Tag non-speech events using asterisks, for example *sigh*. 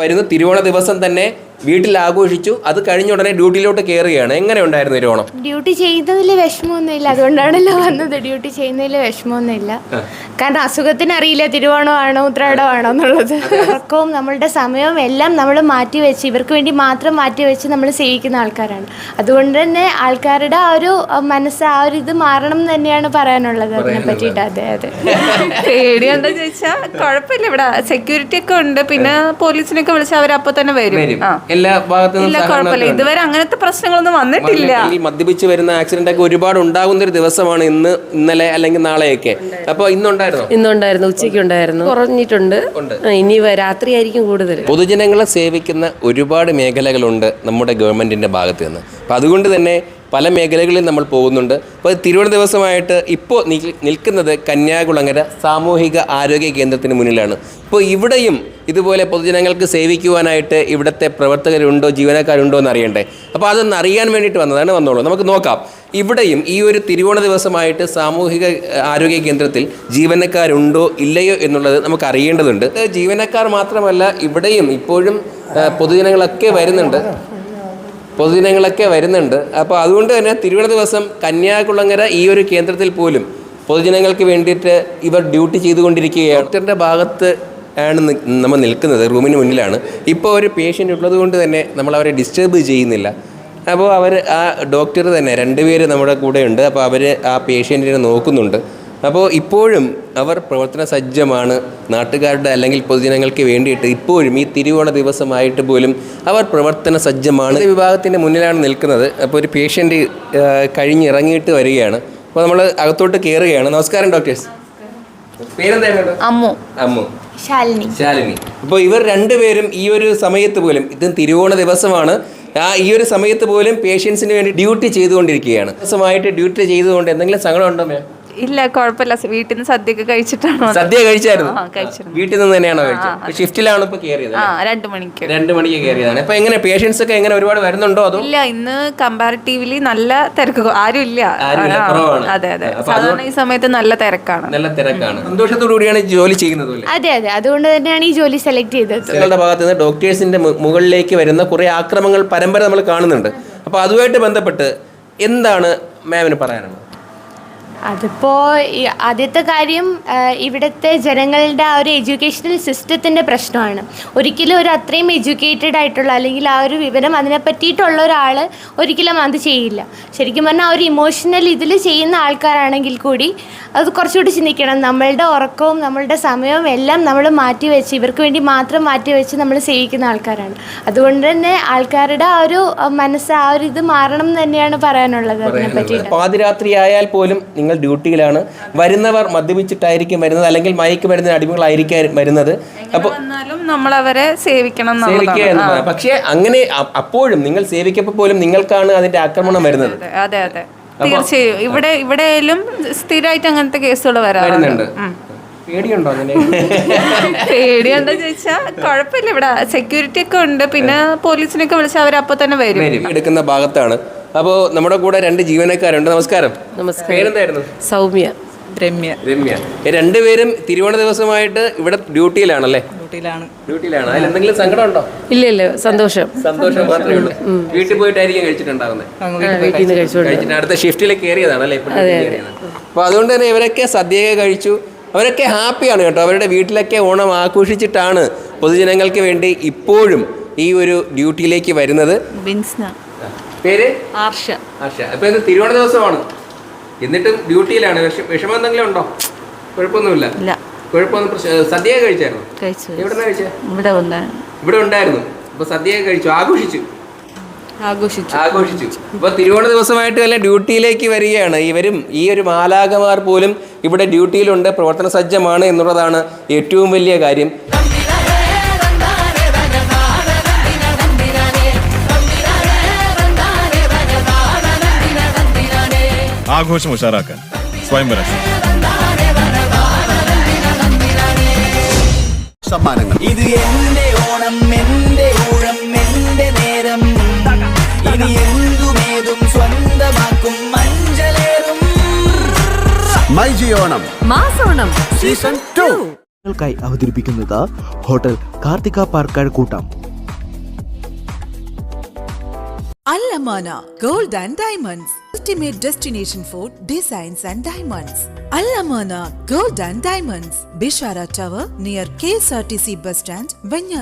വരുന്ന തിരുവോണ ദിവസം തന്നെ വീട്ടിൽ ആഘോഷിച്ചു അത് കഴിഞ്ഞ ഉടനെ ഡ്യൂട്ടിയിലോട്ട് കയറുകയാണ് എങ്ങനെ ഉണ്ടായിരുന്നു തിരുവോണം ഡ്യൂട്ടി ചെയ്യുന്നതിൽ വിഷമമൊന്നുമില്ല. അതുകൊണ്ടാണല്ലോ വന്നത്. ഡ്യൂട്ടി ചെയ്യുന്നതിൽ വിഷമമൊന്നുമില്ല. കാരണം അസുഖത്തിന് അറിയില്ല തിരുവോണമാണോ ഉത്രാടമാണോ എന്നുള്ളത്. ഉറക്കവും നമ്മളുടെ സമയവും എല്ലാം നമ്മൾ മാറ്റി വെച്ച് ഇവർക്ക് വേണ്ടി മാത്രം മാറ്റി വെച്ച് നമ്മൾ സേവിക്കുന്ന ആൾക്കാരാണ്. അതുകൊണ്ട് തന്നെ ആൾക്കാരുടെ ആ ഒരു മനസ്സ് ആ ഒരു ഇത് മാറണം എന്ന് തന്നെയാണ് പറയാനുള്ളത് അതിനെ പറ്റിയിട്ട്. അതെ അതെ. പേടിയുണ്ടോ ചോദിച്ചാൽ കുഴപ്പമില്ല. ഇവിടെ സെക്യൂരിറ്റി ഒക്കെ ഉണ്ട്. പിന്നെ പോലീസിനൊക്കെ വിളിച്ചാൽ അവർ അപ്പൊ തന്നെ വരും. വരും. ആ. എല്ലാ ഭാഗത്തു ഇല്ല നിന്നും ഇതുവരെ അങ്ങനത്തെ പ്രശ്നങ്ങളൊന്നും വന്നിട്ടില്ല. ഈ മദ്യപിച്ച് വരുന്ന ആക്സിഡന്റ് ഒക്കെ ഒരുപാട് ഉണ്ടാകുന്ന ഒരു ദിവസമാണ് ഇന്ന് ഇന്നലെ അല്ലെങ്കിൽ നാളെയൊക്കെ. അപ്പൊ ഇന്നുണ്ടായിരുന്നു? ഇന്നുണ്ടായിരുന്നു ഉച്ചയ്ക്ക് ഉണ്ടായിരുന്നു. കുറഞ്ഞിട്ടുണ്ട്. ഇനി രാത്രി ആയിരിക്കും കൂടുതൽ. പൊതുജനങ്ങളെ സേവിക്കുന്ന ഒരുപാട് മേഖലകളുണ്ട് നമ്മുടെ ഗവൺമെന്റിന്റെ ഭാഗത്ത് നിന്ന്. അപ്പൊ അതുകൊണ്ട് തന്നെ പല മേഖലകളിൽ നമ്മൾ പോകുന്നുണ്ട്. അപ്പോൾ തിരുവോണ ദിവസമായിട്ട് ഇപ്പോൾ നിൽക്കുന്നത് കന്യാകുളങ്ങര സാമൂഹിക ആരോഗ്യ കേന്ദ്രത്തിന് മുന്നിലാണ്. ഇപ്പോൾ ഇവിടെയും ഇതുപോലെ പൊതുജനങ്ങൾക്ക് സേവിക്കുവാനായിട്ട് ഇവിടുത്തെ പ്രവർത്തകരുണ്ടോ ജീവനക്കാരുണ്ടോ എന്ന് അറിയണ്ടേ അപ്പോൾ അതൊന്ന് അറിയാൻ വേണ്ടിയിട്ട് വന്നതാണ് വന്നോളൂ. നമുക്ക് നോക്കാം. ഇവിടെയും ഈ ഒരു തിരുവോണ ദിവസമായിട്ട് സാമൂഹിക ആരോഗ്യ കേന്ദ്രത്തിൽ ജീവനക്കാരുണ്ടോ ഇല്ലയോ എന്നുള്ളത് നമുക്ക് അറിയേണ്ടതുണ്ട്. ജീവനക്കാർ മാത്രമല്ല ഇവിടെയും ഇപ്പോഴും പൊതുജനങ്ങളൊക്കെ വരുന്നുണ്ട്. പൊതുജനങ്ങളൊക്കെ വരുന്നുണ്ട്. അപ്പോൾ അതുകൊണ്ട് തന്നെ തിരുവോണ ദിവസം കന്യാകുളങ്ങര ഈ ഒരു കേന്ദ്രത്തിൽ പോലും പൊതുജനങ്ങൾക്ക് വേണ്ടിയിട്ട് ഇവർ ഡ്യൂട്ടി ചെയ്തുകൊണ്ടിരിക്കുകയാണ്. ഡോക്ടറിന്റെ ഭാഗത്ത് ആണ് നമ്മൾ നിൽക്കുന്നത് റൂമിന് മുന്നിലാണ്. ഇപ്പോൾ ഒരു പേഷ്യന്റ് ഉള്ളത് കൊണ്ട് തന്നെ നമ്മൾ അവരെ ഡിസ്റ്റർബ് ചെയ്യുന്നില്ല. അപ്പോൾ അവർ ആ ഡോക്ടർ തന്നെ രണ്ടുപേര് നമ്മുടെ കൂടെ ഉണ്ട്. അപ്പോൾ അവർ ആ പേഷ്യന്റിനെ നോക്കുന്നുണ്ട്. അപ്പോൾ ഇപ്പോഴും അവർ പ്രവർത്തന സജ്ജമാണ്. നാട്ടുകാരുടെ അല്ലെങ്കിൽ പൊതുജനങ്ങൾക്ക് വേണ്ടിയിട്ട് ഇപ്പോഴും ഈ തിരുവോണ ദിവസമായിട്ട് പോലും അവർ പ്രവർത്തന സജ്ജമാണ്. വിഭാഗത്തിന്റെ മുന്നിലാണ് നിൽക്കുന്നത്. അപ്പോൾ ഒരു പേഷ്യന്റ് കഴിഞ്ഞിറങ്ങിയിട്ട് വരികയാണ്. അപ്പോൾ നമ്മൾ അകത്തോട്ട് കയറുകയാണ്. നമസ്കാരം ഡോക്ടേഴ്സ് പേരെന്തായിരുന്നു? അമ്മു. അമ്മു. ശാലിനി. ശാലിനി. അപ്പോൾ ഇവർ രണ്ടുപേരും ഈ ഒരു സമയത്ത് പോലും ഇത് തിരുവോണ ദിവസമാണ്. ആ ഈ ഒരു സമയത്ത് പോലും പേഷ്യൻസിന് വേണ്ടി ഡ്യൂട്ടി ചെയ്തുകൊണ്ടിരിക്കുകയാണ്. ദിവസമായിട്ട് ഡ്യൂട്ടി ചെയ്തുകൊണ്ട് എന്തെങ്കിലും സങ്കടം ഉണ്ടോ മേ ഇല്ല കുഴപ്പമില്ല. വീട്ടിൽ നിന്ന് സദ്യ കഴിച്ചിട്ടാണ് കഴിച്ചിട്ടാണോ സദ്യ കഴിച്ചായിരുന്നു. കഴിച്ചിരുന്നു. വീട്ടിൽ നിന്ന് തന്നെയാണോ കഴിച്ചത്? ഷിഫ്റ്റിലാണ് ഇപ്പൊ കയറിയത് ആ രണ്ടു മണിക്ക്. രണ്ട് മണിക്ക് കയറിയതാണ് ഇപ്പൊ എങ്ങനെ പേഷ്യൻസ് ഒക്കെ എങ്ങനെ ഒരുപാട് വരുന്നുണ്ടോ അതോ? ഇല്ല ഇന്ന് കമ്പാരിറ്റീവ്ലി നല്ല തിരക്ക്. ആരും ഇല്ല. അതെ അതെ. സാധാരണ ഈ സമയത്ത് നല്ല തിരക്കാണ്. നല്ല തിരക്കാണ്. സന്തോഷത്തോടു കൂടിയാണ് ജോലി ചെയ്യുന്നത് അതെ അതെ. അതുകൊണ്ട് തന്നെയാണ് ഈ ജോലി സെലക്ട് ചെയ്തത്. നിങ്ങളുടെ ഭാഗത്ത് നിന്ന് ഡോക്ടേഴ്സിന്റെ മുകളിലേക്ക് വരുന്ന കുറെ ആക്രമങ്ങൾ പരമ്പര നമ്മൾ കാണുന്നുണ്ട്. അപ്പൊ അതുമായിട്ട് ബന്ധപ്പെട്ട് എന്താണ് മാമിന് പറയാനുള്ളത്? അതിപ്പോ ഈ ആദ്യത്തെ കാര്യം ഇവിടുത്തെ ജനങ്ങളുടെ ആ ഒരു എഡ്യൂക്കേഷണൽ സിസ്റ്റത്തിന്റെ പ്രശ്നമാണ്. ഒരിക്കലും ഒരു അത്രയും എഡ്യൂക്കേറ്റഡ് ആയിട്ടുള്ള അല്ലെങ്കിൽ ആ ഒരു വിവരം അതിനെ പറ്റിയിട്ടുള്ള ഒരാൾ ഒരിക്കലും അത് ചെയ്യില്ല. ശരിക്കും പറഞ്ഞാൽ ആ ഒരു ഇമോഷണൽ ഇതിൽ ചെയ്യുന്ന ആൾക്കാരാണെങ്കിൽ കൂടി അത് കുറച്ചുകൂടി ചിന്തിക്കണം. നമ്മളുടെ ഉറക്കവും നമ്മളുടെ സമയവും എല്ലാം നമ്മൾ മാറ്റി വെച്ച് ഇവർക്ക് വേണ്ടി മാത്രം മാറ്റി വെച്ച് നമ്മൾ സേവിക്കുന്ന ആൾക്കാരാണ്. അതുകൊണ്ട് തന്നെ ആൾക്കാരുടെ ആ ഒരു മനസ്സ് ആ ഒരു ഇത് മാറണം എന്ന് തന്നെയാണ് പറയാനുള്ളത് അതിനെ പറ്റിയിട്ട്. പാതിരാത്രി ആയാൽ പോലും നിങ്ങൾ ഡ്യൂട്ടിയിലാണ്. വരുന്നവർ മദ്യപിച്ചിട്ടായിരിക്കും വരുന്നത്. അല്ലെങ്കിൽ മയക്ക് മരുന്നിന് അടിമകളായിരിക്കും വരുന്നത്. അപ്പോൾ നമ്മൾ അവരെ സേവിക്കണം സേവിക്കുക എന്നുള്ളതാണ്. പക്ഷേ അങ്ങനെ അപ്പോഴും നിങ്ങൾ സേവിക്കപ്പോൾ പോലും നിങ്ങൾക്കാണ് അതിന്റെ ആക്രമണം വരുന്നത്. അതെ, അതെ തീർച്ചയായും. ഇവിടെ ഇവിടെയും സ്ഥിരമായിട്ട് അങ്ങനത്തെ കേസുകൾ വരാറുണ്ട്. പേടിയുണ്ടോ അങ്ങനെ? *laughs* പേടിയുണ്ടോ ചോദിച്ചാ കുഴപ്പമില്ല. ഇവിടെ സെക്യൂരിറ്റി ഒക്കെ ഉണ്ട്. പിന്നെ പോലീസിനൊക്കെ വിളിച്ചാൽ അവർ അപ്പൊ തന്നെ വരും. വരും. എടുക്കുന്ന ഭാഗത്താണ്. അപ്പോൾ നമ്മുടെ കൂടെ രണ്ട് ജീവനക്കാരുണ്ട്. നമസ്കാരം. നമസ്കാരം. പേരെന്തായിരുന്നു? സൗമ്യ. രമ്യ. രമ്യ. ഈ രണ്ടുപേരും തിരുവോണ ദിവസമായിട്ട് ഇവിടെ ഡ്യൂട്ടിയിലാണല്ലേ? ഡ്യൂട്ടിയിലാണ്. ഡ്യൂട്ടിയിലാണ്. അതിൽ എന്തെങ്കിലും സങ്കടം ഉണ്ടോ? ഇല്ല ഇല്ല. സന്തോഷം. സന്തോഷം മാത്രമേ ഉള്ളൂ. വീട്ടിൽ പോയിട്ടായിരിക്കും കഴിച്ചിട്ടുണ്ടാവുന്നത് വീട്ടിൽ നിന്ന് കഴിച്ചോണ്ട് കഴിച്ചിട്ട് അടുത്ത ഷിഫ്റ്റിൽ കയറിയതാണല്ലേ അപ്പോൾ അതുകൊണ്ട് തന്നെ ഇവരൊക്കെ സദ്യയൊക്കെ കഴിച്ചു. അവരൊക്കെ ഹാപ്പിയാണ് കേട്ടോ. അവരുടെ വീട്ടിലൊക്കെ ഓണം ആഘോഷിച്ചിട്ടാണ് പൊതുജനങ്ങൾക്ക് വേണ്ടി ഇപ്പോഴും ഈ ഒരു ഡ്യൂട്ടിയിലേക്ക് വരുന്നത്. ബിൻസ്ന. പേര്? ആർഷ. ആർഷ. അപ്പൊ ഇന്ന് തിരുവോണ ദിവസമാണ്. എന്നിട്ടും ഡ്യൂട്ടിയിലാണ്. വിഷ- വിഷമം എന്തെങ്കിലും ഉണ്ടോ? കുഴപ്പമൊന്നുമില്ല. ഇല്ല. കുഴപ്പമൊന്നും സദ്യ കഴിച്ചായിരുന്നു? കഴിച്ചു ഇവിടെ ഇവിടെ ഉണ്ടായിരുന്നു. സദ്യ കഴിച്ചു. ആഘോഷിച്ചു. ആഘോഷിച്ചു. തിരുവോണ ദിവസമായിട്ട് തന്നെ ഡ്യൂട്ടിയിലേക്ക് വരികയാണ്. ഇവരും ഈ ഒരു മാലാകമാർ പോലും ഇവിടെ ഡ്യൂട്ടിയിലുണ്ട്. പ്രവർത്തന സജ്ജമാണ് എന്നുള്ളതാണ് ഏറ്റവും വലിയ കാര്യം. ആഘോഷം ഉഷാറാക്കാൻ. സ്വയംവര സമ്മാനങ്ങൾ. ഇത് എന്റെ ഓണം എന്റെ ഊഴം എന്റെ നേരം. ഇനി എന്തുമേതും സ്വന്തമാക്കും മഞ്ചലേറും മൈജി ഓണം. മാസോണം സീസൺ ടു. ായി അവതരിപ്പിക്കുന്നത് ഹോട്ടൽ കാർത്തിക പാർക്കാട് കൂട്ടം. അല്ലമാന gold and diamonds. ultimate destination for designs and diamonds. Al Amana Gold and Diamonds, Bishara Tower near KSRTC bus stand, Venyar.